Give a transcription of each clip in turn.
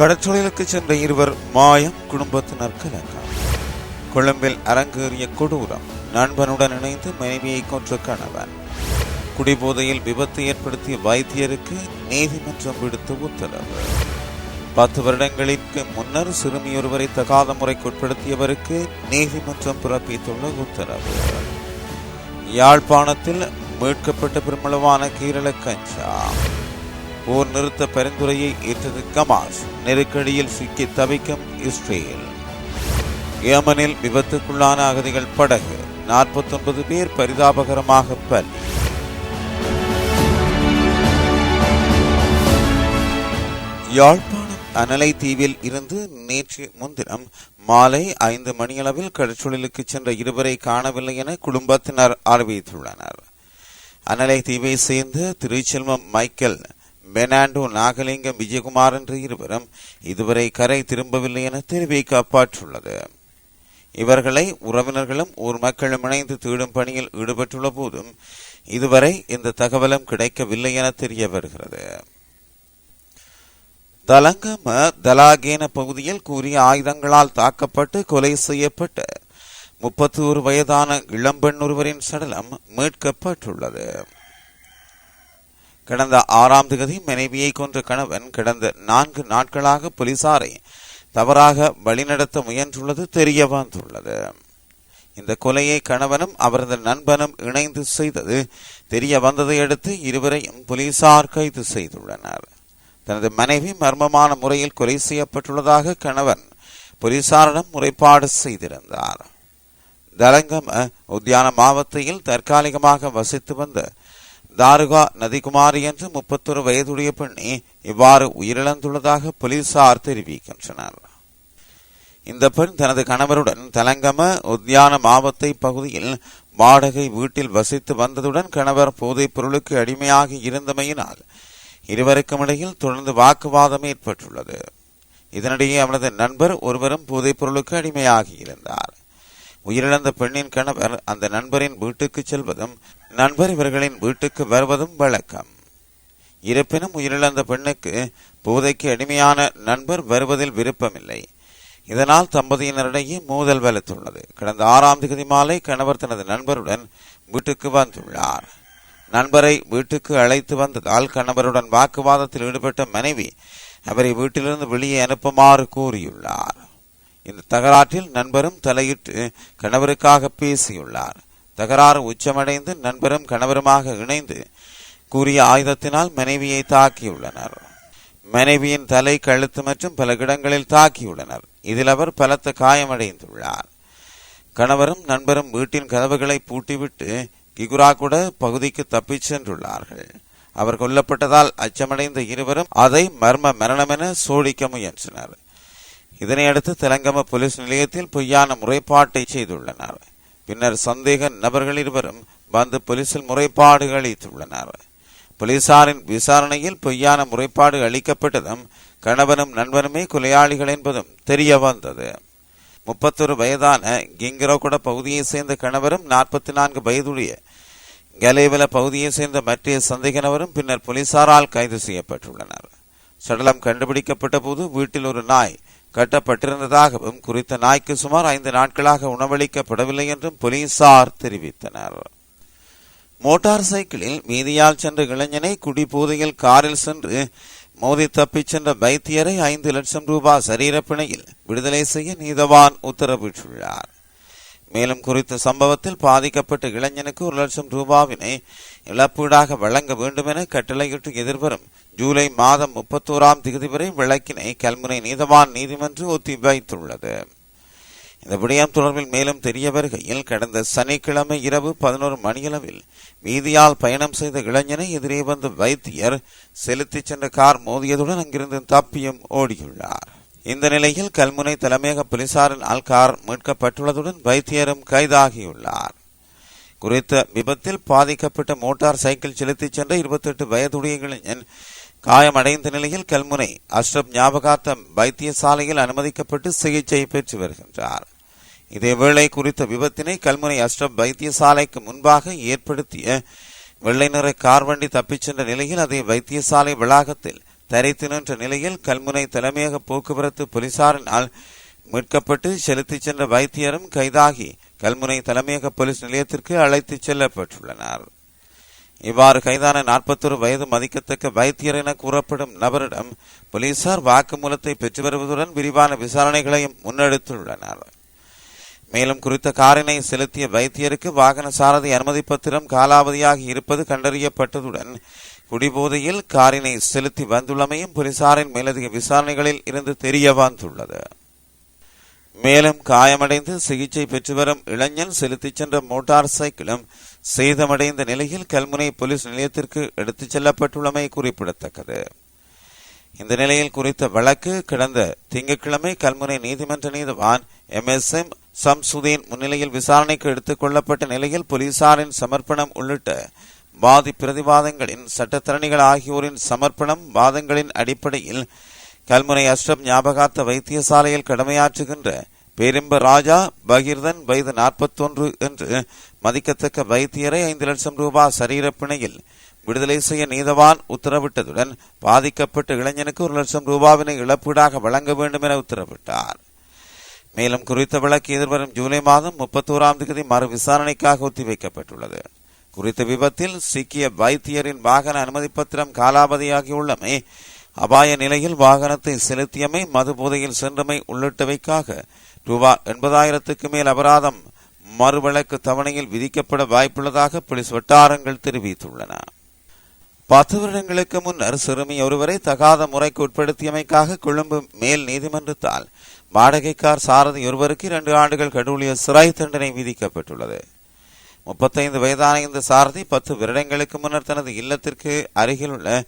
கடற்றொழிலுக்கு சென்ற இருவர் மாயம் குடும்பத்தினர் கலக்கம் கொழும்பில் அரங்கேறிய கொடூரம் நண்பனுடன் இணைந்து மனைவியை கொன்ற கணவன். குடிபோதையில் விபத்து ஏற்படுத்திய வைத்தியருக்கு நீதிமன்றம் விடுத்த உத்தரவு. பத்து வருடங்களுக்கு முன்னர் சிறுமியொருவரை தகாத முறைக்குட்படுத்தியவருக்கு நீதிமன்றம் பிறப்பித்துள்ள உத்தரவு. யாழ்ப்பாணத்தில் மீட்கப்பட்ட பெருமளவான கீரள கஞ்சா போர் நிறுத்த பரிந்துரையை ஏற்றது கமாஸ். நெருக்கடியில் சிக்கி தவிக்கும் இஸ்ரேல். ஏமனில் விபத்துக்குள்ளான அகதிகள் படகு. நாற்பத்தொன்பது பேர் பரிதாபகரமாக பலி. யாழ்ப்பாணம் அனலை தீவில் இருந்து நேற்று முன்தினம் மாலை ஐந்து மணியளவில் கடற்சொழிலுக்கு சென்ற இருவரை காணவில்லை என குடும்பத்தினர் அறிவித்துள்ளனர். அனலை தீவை சேர்ந்த திருச்செல்வம் மைக்கேல் பெனாண்டோ நாகலிங்கம் விஜயகுமார் என்ற இருவரும் இதுவரை கரை திரும்பவில்லை என தெரிவிக்கப்பட்டுள்ளது இவர்களை உறவினர்களும் ஊர் மக்களும் இணைந்து தேடும் பணியில் ஈடுபட்டுள்ள போதும் இதுவரை இந்த தகவலும் கிடைக்கவில்லை என தெரிய வருகிறது. தலங்கம தலாகேன பகுதியில் கூறிய ஆயுதங்களால் தாக்கப்பட்டு கொலை செய்யப்பட்ட முப்பத்தி ஒரு வயதான இளம்பெண் ஒருவரின் சடலம் மீட்கப்பட்டுள்ளது. கடந்த ஆறாம் தேதி மனைவியை கொன்ற கணவன் கடந்த நான்கு நாட்களாக போலீசாரை தவறாக வழிநடத்த முயன்றுள்ளது தெரிய வந்துள்ளது. இந்த கொலையை கணவனும் அவரது நண்பனும் இணைந்து செய்தது தெரிய வந்ததை அடுத்து இருவரையும் போலீசார் கைது செய்துள்ளனர். தனது மனைவி மர்மமான முறையில் கொலை செய்யப்பட்டுள்ளதாக கணவன் போலீசாரிடம் முறைப்பாடு செய்திருந்தார். தலங்கம உத்தியான மாவட்டத்தில் தற்காலிகமாக வசித்து வந்த தாருகா நதிகுமாரி என்று முப்பத்தொரு வயதுடைய பெண்ணே இவ்வாறு உயிரிழந்துள்ளதாக போலீசார் தெரிவிக்கின்றனர். இந்த பெண் தனது கணவருடன் தலங்கம உத்தியான மாவத்தை பகுதியில் வாடகை வீட்டில் வசித்து வந்ததுடன் கணவர் போதைப் பொருளுக்கு அடிமையாகி இருந்தமையினால் இருவருக்கும் இடையில் தொடர்ந்து வாக்குவாதம் ஏற்பட்டுள்ளது. இதனிடையே அவனது நண்பர் ஒருவரும் போதைப் பொருளுக்கு அடிமையாகி இருந்தார். உயிரிழந்த பெண்ணின் கணவர் அந்த நண்பரின் வீட்டுக்கு செல்வதும் நண்பர் இவர்களின் வீட்டுக்கு வருவதும் வழக்கம். இருப்பினும் உயிரிழந்த பெண்ணுக்கு போதைக்கு அடிமையான நண்பர் வருவதில் விருப்பமில்லை. இதனால் தம்பதியினரிடையே மோதல் வலுத்துள்ளது. கடந்த ஆறாம் தேதி மாலை கணவர் தனது நண்பருடன் வீட்டுக்கு வந்துள்ளார். நண்பரை வீட்டுக்கு அழைத்து வந்ததால் கணவருடன் வாக்குவாதத்தில் ஈடுபட்ட மனைவி அவரை வீட்டிலிருந்து வெளியே அனுப்புமாறு கூறியுள்ளார். இந்த தகராற்றில் நண்பரும் தலையிட்டு கணவருக்காக பேசியுள்ளார். தகராறு உச்சமடைந்து நண்பரும் கணவருமாக இணைந்து கூறிய ஆயுதத்தினால் மனைவியை தாக்கியுள்ளனர். மனைவியின் தலை கழுத்து மற்றும் பல இடங்களில் தாக்கியுள்ளனர். இதில் அவர் பலத்த காயமடைந்துள்ளார். கணவரும் நண்பரும் வீட்டின் கதவுகளை பூட்டிவிட்டு கிகுராகுட பகுதிக்கு தப்பிச் சென்றுள்ளார்கள். அவர் கொல்லப்பட்டதால் அச்சமடைந்த இருவரும் அதை மர்ம மரணமென சோடிக்க முயன்றனர். இதனையடுத்து தெலங்கம போலீஸ் நிலையத்தில் பொய்யான முறைப்பாட்டை செய்துள்ளனர். பின்னர் சந்தேக நபர்கள் இருவரும் வந்து போலீசில் முறைப்பாடு அளித்துள்ளனர். போலீசாரின் விசாரணையில் பொய்யான முறைப்பாடு அளிக்கப்பட்டதும் கணவனும் நண்பனுமே கொலையாளிகள் என்பதும் தெரிய வந்தது. முப்பத்தொரு வயதான கிங்கரோகுட பகுதியை சேர்ந்த கணவரும் நாற்பத்தி நான்கு வயதுடைய கலேவல பகுதியை சேர்ந்த மற்ற சந்தேக நபரும் பின்னர் போலீசாரால் கைது செய்யப்பட்டுள்ளனர். சடலம் கண்டுபிடிக்கப்பட்ட போது வீட்டில் ஒரு நாய் கட்டப்பட்டிருந்ததாகவும் குறித்த நாய்க்கு சுமார் ஐந்து நாட்களாக உணவளிக்கப்படவில்லை என்றும் போலீசார் தெரிவித்தனர். மோட்டார் சைக்கிளில் மீதியால் சென்ற இளைஞனை குடிபோதையில் காரில் சென்று மோதி தப்பிச் சென்ற வைத்தியரை ஐந்து லட்சம் ரூபாய் சரீரப்பிணையில் விடுதலை செய்ய நீதவான் உத்தரவிட்டுள்ளார். மேலும் குறித்த சம்பவத்தில் பாதிக்கப்பட்ட இளைஞனுக்கு ஒரு லட்சம் ரூபாவினை இழப்பீடாக வழங்க வேண்டும் என கட்டளையிட்டு எதிர்வரும் ஜூலை மாதம் முப்பத்தோராம் தேதி வரை விளக்கினை கல்முனை நீதவான் நீதிமன்றம் ஒத்திவைத்துள்ளது. இந்த விடயம் தொடர்பில் மேலும் தெரிய வருகையில் கடந்த சனிக்கிழமை இரவு பதினோரு மணியளவில் வீதியால் பயணம் செய்த இளைஞனை எதிரே வந்த வைத்தியர் செலுத்திச் சென்ற கார் மோதியதுடன் அங்கிருந்து தப்பியும் ஓடியுள்ளார். இந்த நிலையில் கல்முனை தலைமையக போலீசாரின் கார் மீட்கப்பட்டுள்ளதுடன் வைத்தியரும் கைதாகியுள்ளார். குறித்த விபத்தில் பாதிக்கப்பட்ட மோட்டார் சைக்கிள் செலுத்திச் சென்ற இருபத்தெட்டு வயதுடைய இளைஞன் காயமடைந்த நிலையில் கல்முனை அஷ்ரப் ஞாபகார்த்தம் வைத்தியசாலையில் அனுமதிக்கப்பட்டு சிகிச்சை பெற்று வருகின்றார். இதேவேளை குறித்த விபத்தினை கல்முனை அஷ்ரப் வைத்தியசாலைக்கு முன்பாக ஏற்படுத்திய வெள்ளை நிற கார் வண்டி தப்பிச் சென்ற நிலையில் அதை வைத்தியசாலை வளாகத்தில் தரைத்து நின்ற நிலையில் கல்முனை தலைமையக போக்குவரத்து போலீசாரினால் மீட்கப்பட்டு செலுத்திச் சென்ற வைத்தியரும் கைதாகி கல்முனை தலைமையக போலீஸ் நிலையத்திற்கு அழைத்துச் செல்லப்பட்டுள்ளனர். இவ்வாறு கைதான நாற்பத்தொரு வயது மதிக்கத்தக்க வைத்தியர் என கூறப்படும் நபரிடம் போலீசார் வாக்குமூலத்தை பெற்று வருவதுடன் விரிவான விசாரணைகளையும் முன்னெடுத்துள்ளனர். மேலும் குறித்த காரினை செலுத்திய வைத்தியருக்கு வாகன சாரதி அனுமதி பத்திரம் காலாவதியாக இருப்பது கண்டறியப்பட்டதுடன் குடிபோதையில் காரினை செலுத்தி வந்துள்ளமையும் போலீசாரின் மேலதிக விசாரணைகளில் இருந்து தெரிய வந்துள்ளது. மேலும் காயமடைந்து சிகிச்சை பெற்று வரும் இளைஞன் செலுத்திச் சென்ற மோட்டார் சைக்கிளும் சேதமடைந்த நிலையில் கல்முனை போலீஸ் நிலையத்திற்கு எடுத்துச் செல்லப்பட்டுள்ளமை குறிப்பிடத்தக்கது. இந்த நிலையில் குறித்த வழக்கு கடந்த திங்கட்கிழமை கல்முனை நீதிமன்ற நீதிவான் எம் எஸ் எம் சம்சுதீன் முன்னிலையில் விசாரணைக்கு எடுத்துக் கொள்ளப்பட்ட நிலையில் போலீசாரின் சமர்ப்பணம் உள்ளிட்ட வாதி பிரதிவாதங்களின் சட்டத்தரணிகள் ஆகியோரின் சமர்ப்பணம் வாதங்களின் அடிப்படையில் கல்முனை அஷ்டம் ஞாபகார்த்த வைத்தியசாலையில் கடமையாற்றுகின்ற பேரிம்ப ராஜா பகீர்தன் வயது நாற்பத்தொன்று என்று மதிக்கத்தக்க வைத்தியரை ஐந்து லட்சம் ரூபாய் சரீரப்பிணையில் விடுதலை செய்ய நீதவான் உத்தரவிட்டதுடன் பாதிக்கப்பட்ட இளைஞனுக்கு ஒரு லட்சம் ரூபாவினை இழப்பீடாக வழங்க வேண்டும் என உத்தரவிட்டார். மேலும் குறித்த வழக்கு எதிர்வரும் ஜூலை மாதம் முப்பத்தோராம் தேதி மறு விசாரணைக்காக ஒத்திவைக்கப்பட்டுள்ளது. குறித்த விபத்தில் சிக்கிய வைத்தியரின் வாகன அனுமதி பத்திரம் காலாவதியாகியுள்ளமை அபாய நிலையில் வாகனத்தை செலுத்தியமை மது போதையில் சென்றமை உள்ளிட்டவைக்காக ரூபா எண்பதாயிரத்துக்கு மேல் அபராதம் மறுவழக்கு தவணையில் விதிக்கப்பட வாய்ப்புள்ளதாக போலீஸ் வட்டாரங்கள் தெரிவித்துள்ளன. பத்து வருடங்களுக்கு முன்னர் சிறுமி ஒருவரை தகாத முறைக்கு உட்படுத்தியமைக்காக கொழும்பு மேல் நீதிமன்றத்தால் வாடகைக்கார் சாரதி ஒருவருக்கு இரண்டு ஆண்டுகள் கடவுளிய சிறை தண்டனை விதிக்கப்பட்டுள்ளது. முப்பத்தைந்து வயதான இந்த சாரதி பத்து வருடங்களுக்கு முன்னர் தனது இல்லத்திற்கு அருகில் உள்ள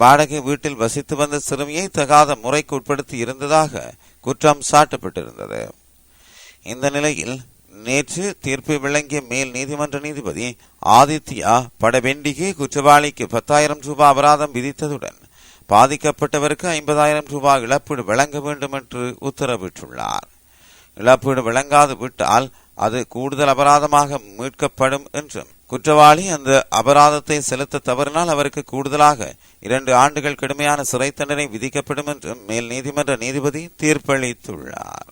வாடகை வீட்டில் வசித்து வந்த சிறுமியை தகாத முறைக்கு உட்படுத்தி இருந்ததாக குற்றம் சாட்டப்பட்டிருந்தது. இந்த நிலையில் நேற்று தீர்ப்பு விளங்கிய மேல் நீதிமன்ற நீதிபதி ஆதித்யா படவெண்டிகே குற்றவாளிக்கு பத்தாயிரம் ரூபாய் அபராதம் விதித்ததுடன் பாதிக்கப்பட்டவருக்கு ஐம்பதாயிரம் ரூபாய் இழப்பீடு வழங்க வேண்டும் என்று உத்தரவிட்டுள்ளார். இழப்பீடு வழங்காது விட்டால் அது கூடுதல் அபராதமாக மீட்கப்படும் என்றும் குற்றவாளி அந்த அபராதத்தை செலுத்த தவறினால் அவருக்கு கூடுதலாக இரண்டு ஆண்டுகள் கடுமையான சிறை தண்டனை விதிக்கப்படும் என்றும் மேல் நீதிமன்ற நீதிபதி தீர்ப்பளித்துள்ளார்.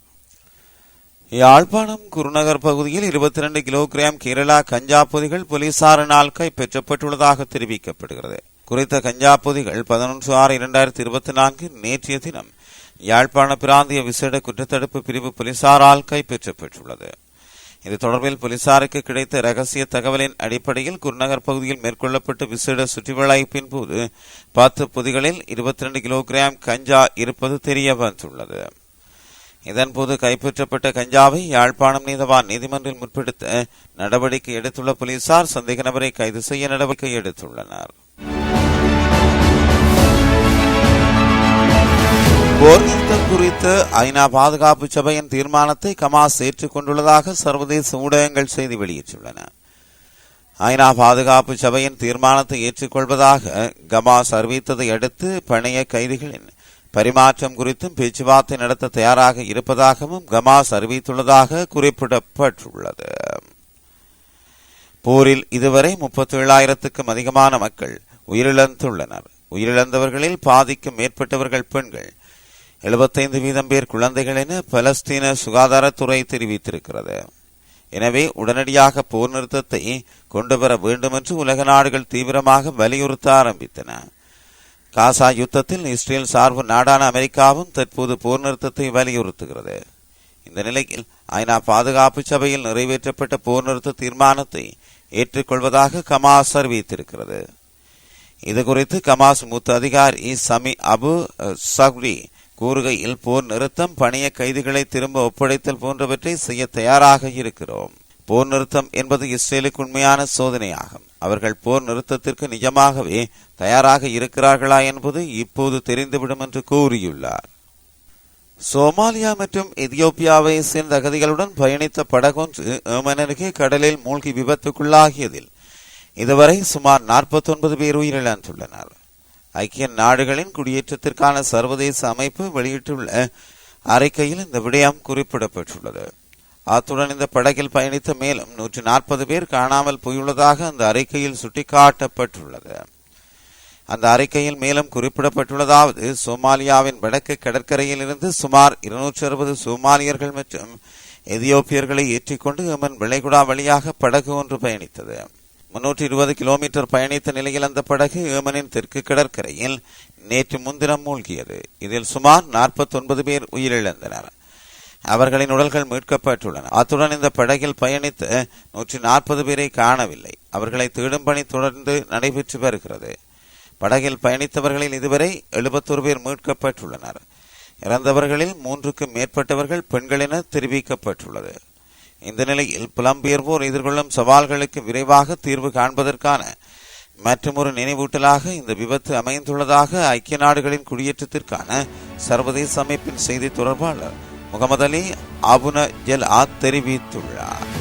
யாழ்ப்பாணம் குருநகர் பகுதியில் இருபத்தி ரெண்டு கிலோகிராம் கேரளா கஞ்சா பொதிகள் போலீசாரினால் கைப்பற்றப்பட்டுள்ளதாக தெரிவிக்கப்படுகிறது. குறித்த கஞ்சா பொதிகள் பதினொன்று ஆறு இரண்டாயிரத்தி இருபத்தி நான்கு நேற்றைய தினம் யாழ்ப்பாண பிராந்திய விசேட குற்றத்தடுப்பு பிரிவு போலீசாரால் கைப்பற்றப்பட்டுள்ளது இது தொடர்பில் போலீசாருக்கு கிடைத்த ரகசிய தகவலின் அடிப்படையில் குருநகர் பகுதியில் மேற்கொள்ளப்பட்ட விசேட சுற்றிவளைப்பின் போது பத்து பொதிகளில் இருபத்தி ரெண்டு கிலோகிராம் கஞ்சா இருப்பது தெரிய வந்துள்ளது. இதன்போது கைப்பற்றப்பட்ட கஞ்சாவை யாழ்ப்பாணம் நீதவான் நீதிமன்றில் முற்படுத்த நடவடிக்கை எடுத்துள்ள போலீசார் சந்தேக நபரை கைது செய்ய நடவடிக்கை எடுத்துள்ளனர். போர் நிறுத்தம் குறித்து ஐநா பாதுகாப்பு சபையின் தீர்மானத்தை கமாஸ் ஏற்றுக்கொண்டுள்ளதாக சர்வதேச ஊடகங்கள் செய்தி வெளியிட்டுள்ளன. ஐநா பாதுகாப்பு சபையின் தீர்மானத்தை ஏற்றுக்கொள்வதாக கமாஸ் அறிவித்ததை அடுத்து பணைய கைதிகளின் பரிமாற்றம் குறித்தும் பேச்சுவார்த்தை நடத்த தயாராக இருப்பதாகவும் கமாஸ் அறிவித்துள்ளதாக குறிப்பிடப்பட்டுள்ளது. போரில் இதுவரை முப்பத்தி ஏழாயிரத்துக்கும் அதிகமான மக்கள் உயிரிழந்துள்ளனர். உயிரிழந்தவர்களில் பாதிக்கும் மேற்பட்டவர்கள் பெண்கள். எழுபத்தைந்து வீதம் பேர் குழந்தைகள் என பலஸ்தீன சுகாதாரத்துறை தெரிவித்திருக்கிறது. எனவே உடனடியாக போர் நிறுத்தத்தை கொண்டுவர வேண்டும் என்று உலக நாடுகள் தீவிரமாக வலியுறுத்த ஆரம்பித்தன. காசா யுத்தத்தில் இஸ்ரேல் சார்பு நாடான அமெரிக்காவும் தற்போது போர் நிறுத்தத்தை வலியுறுத்துகிறது. இந்த நிலையில் ஐநா பாதுகாப்பு சபையில் நிறைவேற்றப்பட்ட போர் நிறுத்த தீர்மானத்தை ஏற்றுக்கொள்வதாக கமாஸ் அறிவித்திருக்கிறது. இது குறித்து கமாஸ் மூத்த அதிகாரி சமி அபு சக்ரி கூறுகையில் போர் நிறுத்தம் பணிய கைதிகளை திரும்ப ஒப்படைத்தல் போன்றவற்றை செய்ய தயாராக இருக்கிறோம். போர் நிறுத்தம் என்பது இஸ்ரேலுக்கு உண்மையான சோதனையாகும். அவர்கள் போர் நிறுத்தத்திற்கு நிஜமாகவே தயாராக இருக்கிறார்களா என்பது இப்போது தெரிந்துவிடும் என்று கூறியுள்ளார். சோமாலியா மற்றும் எதியோப்பியாவை சேர்ந்த அகதிகளுடன் பயணித்த படகொன்று ஏமனருகே கடலில் மூழ்கி விபத்துக்குள்ளாகியதில் இதுவரை சுமார் நாற்பத்தொன்பது பேர் உயிரிழந்துள்ளனர். ஐக்கிய நாடுகளின் குடியேற்றத்திற்கான சர்வதேச அமைப்பு வெளியிட்டுள்ள அறிக்கையில் இந்த விடயம் குறிப்பிடப்பட்டுள்ளது. அத்துடன் இந்த படகில் பயணித்த மேலும் நூற்றி நாற்பது பேர் காணாமல் போயுள்ளதாக அந்த அறிக்கையில் சுட்டிக்காட்டப்பட்டுள்ளது. அந்த அறிக்கையில் மேலும் குறிப்பிடப்பட்டுள்ளதாவது சோமாலியாவின் வடக்கு கடற்கரையில் இருந்து சுமார் இருநூற்றி அறுபது சோமாலியர்கள் மற்றும் எதியோப்பியர்களை ஏற்றிக்கொண்டு எமன் விளைகுடா வழியாக படகு ஒன்று பயணித்தது. முன்னூற்றி இருபது கிலோமீட்டர் பயணித்த நிலையில் அந்த படகு ஏமனின் தெற்கு கடற்கரையில் நேற்று முன்தினம் மூழ்கியது. இதில் சுமார் நாற்பத்தொன்பது பேர் உயிரிழந்தனர். அவர்களின் உடல்கள் மீட்கப்பட்டுள்ளன. அத்துடன் இந்த படகில் பயணித்த நூற்றி நாற்பது பேரை காணவில்லை. அவர்களை தேடும் பணி தொடர்ந்து நடைபெற்று வருகிறது. படகில் பயணித்தவர்களில் இதுவரை எழுபத்தொரு பேர் மீட்கப்பட்டுள்ளனர். இறந்தவர்களில் மூன்றுக்கும் மேற்பட்டவர்கள் பெண்கள் என தெரிவிக்கப்பட்டுள்ளது. இந்த நிலையில் புலம்பெயர்வோர் எதிர்கொள்ளும் சவால்களுக்கு விரைவாக தீர்வு காண்பதற்கான மற்றொரு நினைவூட்டலாக இந்த விபத்து அமைந்துள்ளதாக ஐக்கிய நாடுகளின் குடியேற்றத்திற்கான சர்வதேச அமைப்பின் செய்தி தொடர்பாளர் முகமது அலி அபுன ஜெல் தெரிவித்துள்ளார்.